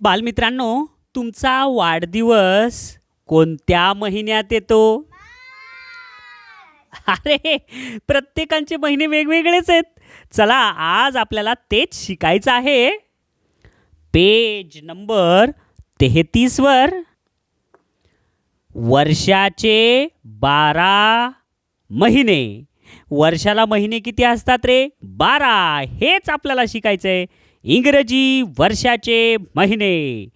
बालमित्रांनो तुमचा वाढदिवस कोणत्या महिन्यात येतो? अरे प्रत्येकांचे महिने वेगवेगळेच आहेत. चला आज आपल्याला तेच शिकायचं आहे. पेज नंबर तेहतीसवर वर्षाचे बारा महिने. वर्षाला महिने किती असतात रे? बारा. हेच आपल्याला शिकायचं आहे इंग्रजी वर्षाचे महिने.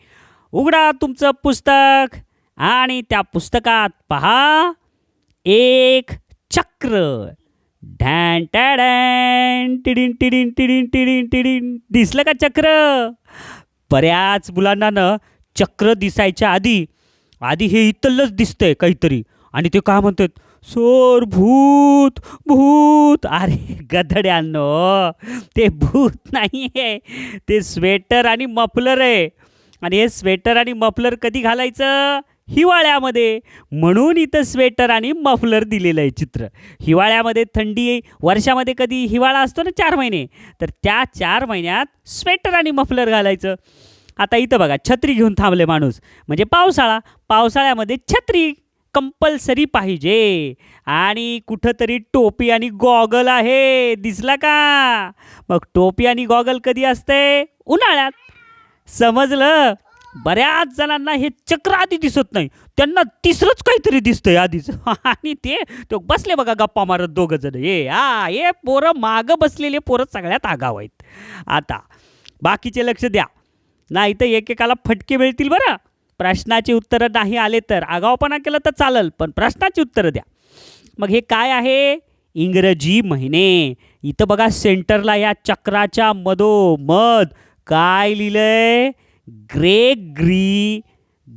उघडा तुमचं पुस्तक आणि त्या पुस्तकात पहा एक चक्र. ढॅन टॅडॅन टिडिन टिडीन टिडीन टिडीन टिडीन. दिसलं का चक्र? बऱ्याच मुलांना ना चक्र दिसायच्या आधी आधी हे इथलंच दिसतंय काहीतरी. आणि ते काय म्हणतात? सोर भूत भूत. अरे गधड्यांनो ते भूत नाही आहे ते स्वेटर आणि मफलर आहे. आणि हे स्वेटर आणि मफलर कधी घालायचं? हिवाळ्यामध्ये. म्हणून इथं स्वेटर आणि मफलर दिलेलं आहे चित्र. हिवाळ्यामध्ये थंडी वर्षामध्ये कधी हिवाळा असतो ना चार महिने तर त्या चार महिन्यात स्वेटर आणि मफलर घालायचं. आता इथं बघा छत्री घेऊन थांबले माणूस. म्हणजे पावसाळा. पावसाळ्यामध्ये छत्री कंपल्सरी पाहिजे. आणि कुठंतरी टोपी आणि गॉगल आहे. दिसला का? मग टोपी आणि गॉगल कधी असते? उन्हाळ्यात. समजलं? बऱ्याच जणांना हे चक्र आधी दिसत नाही. त्यांना तिसरंच काहीतरी दिसतंय आधीच. आणि ते तो बसले बघा गप्पा मारत दोघं जण. हे हा हे पोरं मागं बसलेले पोरं सगळ्यात आगाव आहेत. आता बाकीचे लक्ष द्या. नाही तर एकेकाला फटके मिळतील बरं. प्रश्नाची उत्तरं नाही आले तर आगावपणा केलं तर चालेल पण प्रश्नाची उत्तरं द्या. मग हे काय आहे? इंग्रजी महिने. इथं बघा सेंटरला या चक्राच्या मधोमध काय लिहिलंय? ग्रेग्री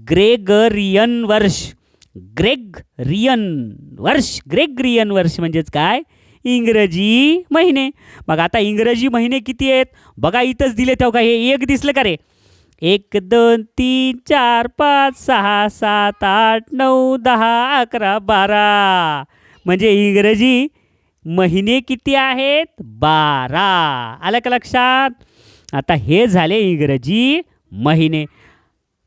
ग्रेगरियन वर्ष. ग्रेगरियन वर्ष ग्रेगरियन वर्ष म्हणजेच काय? इंग्रजी महिने. मग आता इंग्रजी महिने किती आहेत? बघा इथंच दिले तेव्हा हे एक दिसलं का रे? एक दोन तीन चार पाच सहा सात आठ नऊ दहा अकरा बारा. म्हणजे इंग्रजी महिने किती आहेत? बारा. आलं का लक्षात? आता हे झाले इंग्रजी महिने.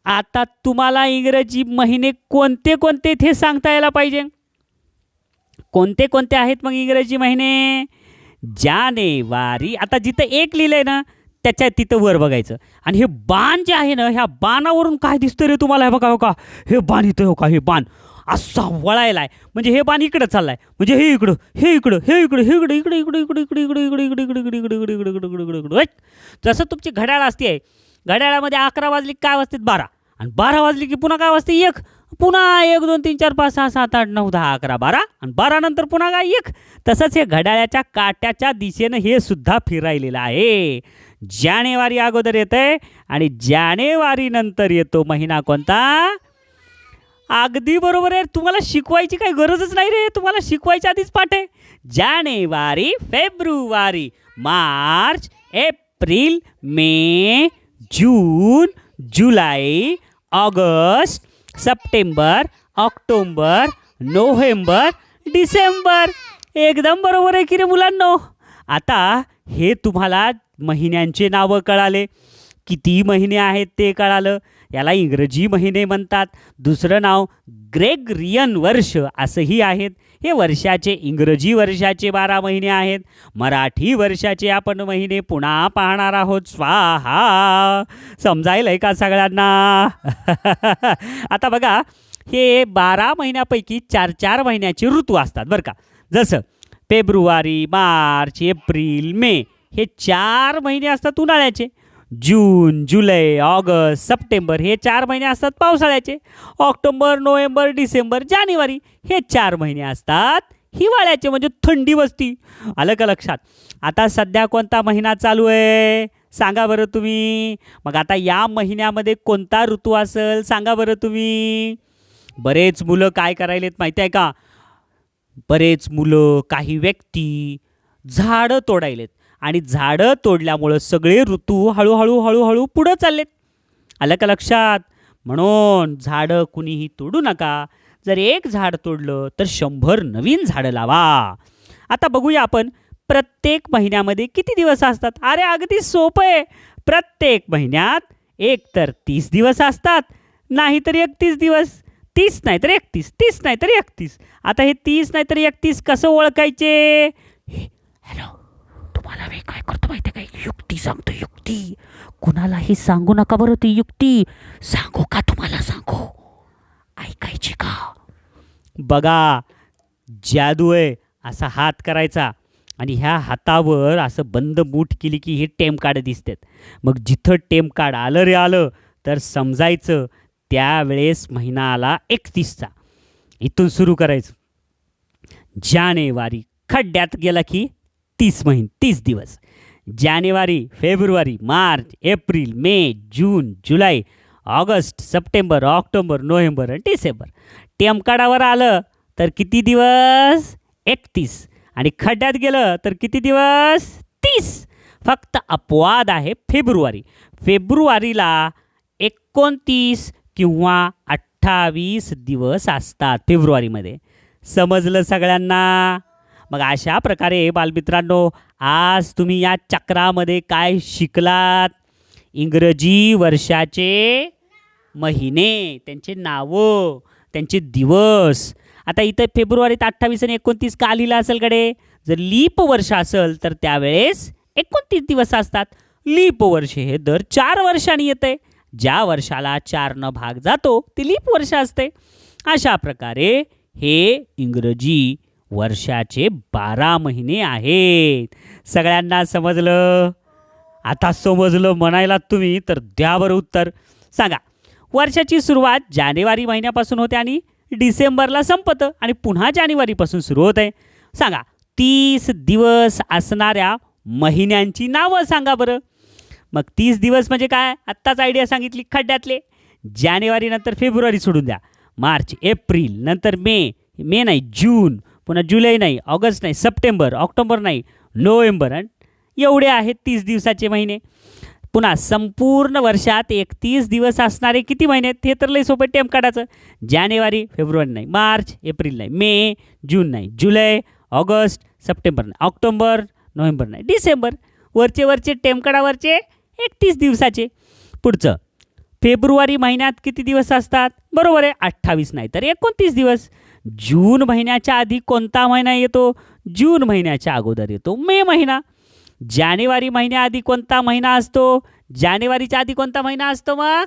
आता तुम्हाला इंग्रजी महिने कोणते कोणते ते सांगता यायला पाहिजे? कोणते कोणते आहेत मग इंग्रजी महिने? जानेवारी. आता जिथं एक लिहिलं आहे ना त्याच्या तिथं वर बघायचं आणि हे बाण जे आहे ना ह्या बाणावरून काय दिसतं रे तुम्हाला हे बघा हो का हे बाण इथं हो का हे बाण असा वळायला आहे म्हणजे हे बाण इकडं चाललाय म्हणजे हे इकडं हे इकडं हे इकडं हे इकडं इकडं इकडे इकडं इकडे इकडे इकडे इकडं इकडं इकडं इकडं इकडं इकडं इकडं इकडं इकडे इकडे जसं तुमची घड्याळ असते घड्याळामध्ये अकरा वाजली काय वाजतात बारा आणि बारा वाजली की पुन्हा काय वाजते एक पुन्हा एक दोन तीन चार पाच सहा सात आठ नऊ दहा अकरा बारा आणि बारा नंतर पुन्हा काय? एक. तसंच हे घड्याळ्याच्या काट्याच्या दिशेनं हे सुद्धा फिरायलेलं आहे. जानेवारी अगोदर येतंय आणि जानेवारी नंतर येतो महिना कोणता? अगदी बरोबर आहे. तुम्हाला शिकवायची काही गरजच नाही रे. तुम्हाला शिकवायच्या आधीच पाठ आहे. जानेवारी फेब्रुवारी मार्च एप्रिल मे जून जुलै August September October November December. एकदम बरोबर आहे की रे मुलांनो? आता हे तुम्हाला महिन्यांचे नावं कळाले. किती महिने आहेत ते कळालं. याला इंग्रजी महिने म्हणतात. दुसरं नाव ग्रेगरियन वर्ष असंही आहेत. हे वर्षाचे इंग्रजी वर्षाचे बारा महिने आहेत. मराठी वर्षाचे आपण महिने पुन्हा पाहणार आहोत. स्वाहा! समजायला का सगळ्यांना? आता बघा हे बारा महिन्यापैकी चार चार महिन्याचे ऋतू असतात बरं का. जसं फेब्रुवारी मार्च एप्रिल मे हे चार महिने असतात उन्हाळ्याचे. जून जुलै ऑगस्ट सप्टेंबर हे चार महिने असतात पावसाळ्याचे. ऑक्टोबर नोव्हेंबर डिसेंबर जानेवारी हे चार महिने असतात हिवाळ्याचे म्हणजे थंडी बसती आलं का लक्षात? आता सध्या कोणता महिना चालू आहे? सांगा बरं तुम्ही. मग आता या महिन्यामध्ये कोणता ऋतू असेल? सांगा बरं तुम्ही. बरेच मुलं काय करायलेत माहिती आहे का? बरेच मुलं काही व्यक्ती झाडं तोडायलेत. आणि झाडं तोडल्यामुळं सगळे ऋतू हळूहळू हळूहळू पुढं चाललेत. आलं का लक्षात? म्हणून झाडं कुणीही तोडू नका. जर एक झाड तोडलं तर शंभर नवीन झाडं लावा. आता बघूया आपण प्रत्येक महिन्यामध्ये किती दिवस असतात? अरे अगदी सोपं आहे. प्रत्येक महिन्यात एक तर तीस दिवस असतात नाहीतर एकतीस दिवस. तीस नाही तर एकतीस तीस नाही तर एकतीस. आता हे तीस नाही तर एकतीस कसं ओळखायचे? हॅलो. तुम्हाला मी काय करतो माहिती आहे काय युक्ती सांगतो युक्ती. कुणालाही सांगू नका बरं ती युक्ती. सांगू का तुम्हाला सांगू? ऐकायची का? बघा जादू आहे असा हात करायचा. आणि ह्या हातावर असं बंद बूट केली की हे टेम कार्ड दिसतात. मग जिथं टेम कार्ड आलं रे आलं तर समजायचं त्यावेळेस महिना आला एकतीसचा. इथून सुरू करायचं. जानेवारी खड्ड्यात गेला की तीस महिन तीस दिवस. जानेवारी फेब्रुवारी मार्च एप्रिल मे जून जुलै ऑगस्ट सप्टेंबर ऑक्टोबर नोव्हेंबर आणि डिसेंबर. टेमकाडावर आलं तर किती दिवस? एकतीस. आणि खड्ड्यात गेलं तर किती दिवस? तीस. फक्त अपवाद आहे फेब्रुवारी. फेब्रुवारीला एकोणतीस किंवा अठ्ठावीस दिवस असतात फेब्रुवारीमध्ये. समजलं सगळ्यांना? मग अशा प्रकारे बालमित्रांनो आज तुम्ही या चक्रामध्ये काय शिकलात? इंग्रजी वर्षाचे महिने त्यांचे नावं त्यांचे दिवस. आता इथं फेब्रुवारीत अठ्ठावीस आणि एकोणतीस का लिहिलं असेल कडे जर लीप वर्ष असेल तर त्यावेळेस एकोणतीस दिवस असतात. लीप वर्ष हे दर चार वर्षांनी येते ज्या वर्षाला चारनं भाग जातो ते लीप वर्ष असते अशा प्रकारे हे इंग्रजी वर्षाचे बारा महिने आहेत. सगळ्यांना समजलं? आता समजलं म्हणायला तुम्ही तर द्या उत्तर. सांगा वर्षाची सुरुवात जानेवारी महिन्यापासून होते आणि डिसेंबरला संपतं आणि पुन्हा जानेवारीपासून सुरू होत आहे सांगा तीस दिवस असणाऱ्या महिन्यांची नावं सांगा बरं. मग तीस दिवस म्हणजे काय? आत्ताच आयडिया सांगितली खड्ड्यातले. जानेवारी नंतर फेब्रुवारी सोडून द्या. मार्च एप्रिल नंतर मे. मे नाही जून. पुन्हा जुलै नाही ऑगस्ट नाही सप्टेंबर ऑक्टोबर नाही नोव्हेंबर आणि एवढे आहेत तीस दिवसाचे महिने. पुन्हा संपूर्ण वर्षात एकतीस दिवस असणारे किती महिने आहेत? हे तर लई सोपं टेम काढायचं. जानेवारी फेब्रुवारी नाही मार्च एप्रिल नाही मे जून नाही जुलै ऑगस्ट सप्टेंबर नाही ऑक्टोबर नोव्हेंबर नाही डिसेंबर. वरचे वरचे टेमकाडावरचे एकतीस दिवसाचे. पुढचं फेब्रुवारी महिन्यात किती दिवस असतात? बरोबर आहे अठ्ठावीस नाही तर एकोणतीस दिवस. जून महिन्याच्या आधी कोणता महिना येतो? जून महिन्याच्या अगोदर येतो. मे महिना. जानेवारी महिन्याआधी कोणता महिना असतो? जानेवारीच्या आधी कोणता महिना असतो मग?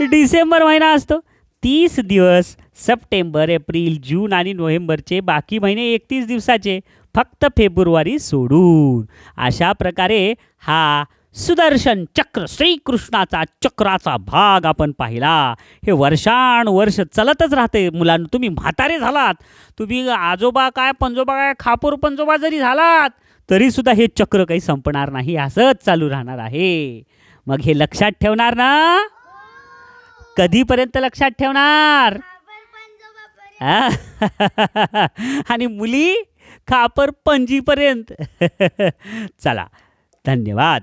डिसेंबर महिना असतो. तीस दिवस सप्टेंबर एप्रिल जून आणि नोव्हेंबरचे बाकी महिने एकतीस दिवसाचे. फक्त फेब्रुवारी सोडून. अशा प्रकारे हा सुदर्शन चक्र श्रीकृष्णाचा चक्राचा भाग आपण पाहिला. हे वर्षानुवर्ष चलतच राहते. मुलांना तुम्ही म्हातारे झालात. तुम्ही आजोबा काय पंजोबा काय खापूर पंजोबा जरी झालात तरीसुद्धा हे चक्र काही संपणार नाही. असंच चालू राहणार आहे. मग हे लक्षात ठेवणार ना? कधीपर्यंत लक्षात ठेवणार? आणि मुली खापर पणजीपर्यंत चला धन्यवाद.